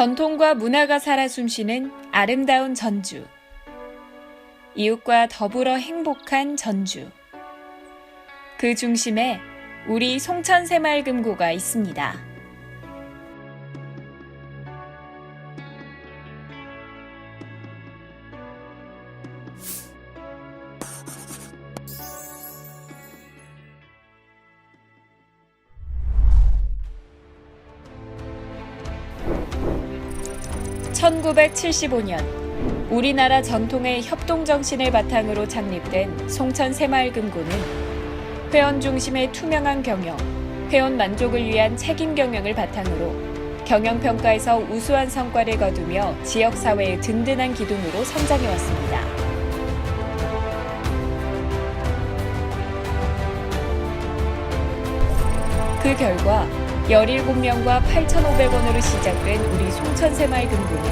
전통과 문화가 살아 숨쉬는 아름다운 전주. 이웃과 더불어 행복한 전주. 그 중심에 우리 송천 새마을금고가 있습니다. (1975년) 우리나라 전통의 협동 정신을 바탕으로 창립된 송천 새마을금고는 회원 중심의 투명한 경영, 회원 만족을 위한 책임 경영을 바탕으로 경영 평가에서 우수한 성과를 거두며 지역 사회의 든든한 기둥으로 성장해 왔습니다. 그 결과 17명과 8,500원으로 시작된 우리 송천새마을 금고는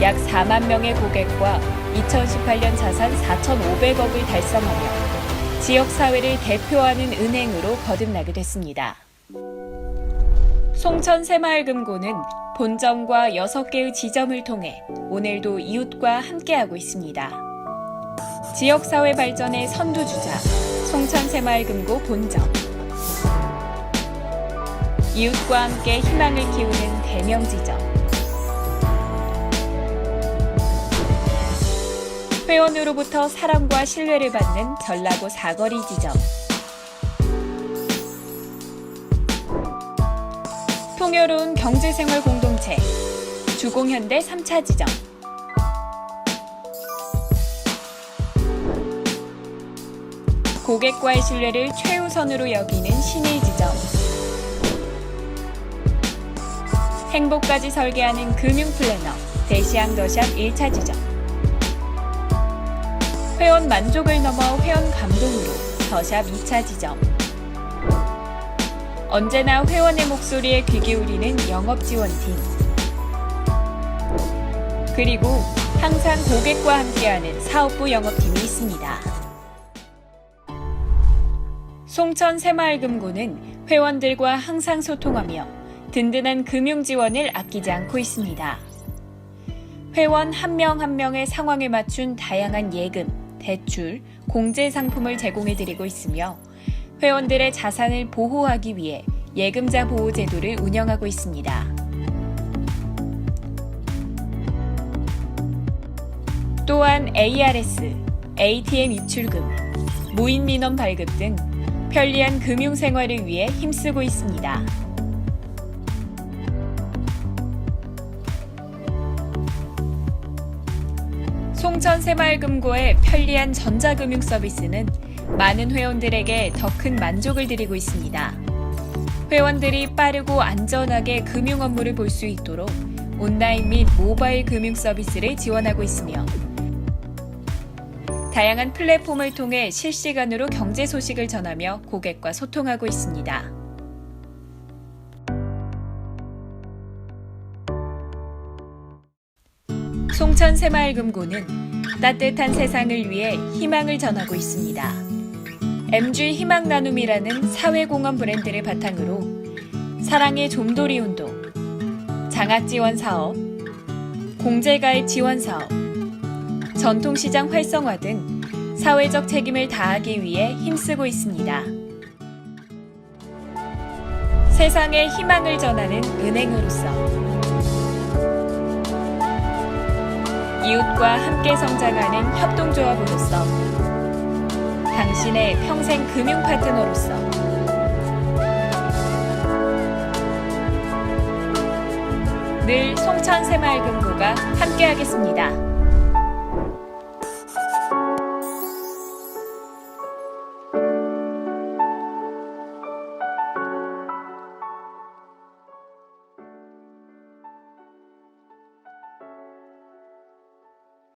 약 4만 명의 고객과 2018년 자산 4,500억을 달성하며 지역 사회를 대표하는 은행으로 거듭나게 됐습니다. 송천 새마을금고는 본점과 6개의 지점을 통해 오늘도 이웃과 함께하고 있습니다. 지역 사회 발전의 선두주자 송천 새마을금고 본점 이웃과 함께 희망을 키우는 대명 지점 회원으로부터 사랑과 신뢰를 받는 전라고 사거리 지점. 풍요로운 경제생활 공동체 주공현대 3차 지점. 고객과의 신뢰를 최우선으로 여기는 신의 지점. 행복까지 설계하는 금융 플래너 대시양 더샵 1차 지점. 회원 만족을 넘어 회원 감동으로 더샵 2차 지점. 언제나 회원의 목소리에 귀 기울이는 영업 지원팀. 그리고 항상 고객과 함께하는 사업부 영업팀이 있습니다. 송천 새마을금고는 회원들과 항상 소통하며 든든한 금융 지원을 아끼지 않고 있습니다. 회원 한 명 한 명의 상황에 맞춘 다양한 예금, 대출, 공제 상품을 제공해 드리고 있으며 회원들의 자산을 보호하기 위해 예금자 보호 제도를 운영하고 있습니다. 또한 ARS, ATM 입출금, 무인 민원 발급 등 편리한 금융 생활을 위해 힘쓰고 있습니다. 송천 새마을금고의 편리한 전자금융 서비스는 많은 회원들에게 더 큰 만족을 드리고 있습니다. 회원들이 빠르고 안전하게 금융 업무를 볼 수 있도록 온라인 및 모바일 금융 서비스를 지원하고 있으며 다양한 플랫폼을 통해 실시간으로 경제 소식을 전하며 고객과 소통하고 있습니다. 송천 새마을금고는 따뜻한 세상을 위해 희망을 전하고 있습니다. MG 희망 나눔이라는 사회공헌 브랜드를 바탕으로 사랑의 좀돌이 운동, 장학 지원 사업, 공제가입 지원 사업, 전통시장 활성화 등 사회적 책임을 다하기 위해 힘쓰고 있습니다. 세상에 희망을 전하는 은행으로서 이웃과 함께 성장하는 협동조합으로서 당신의 평생 금융 파트너로서 늘 송천 새마을금고가 함께하겠습니다.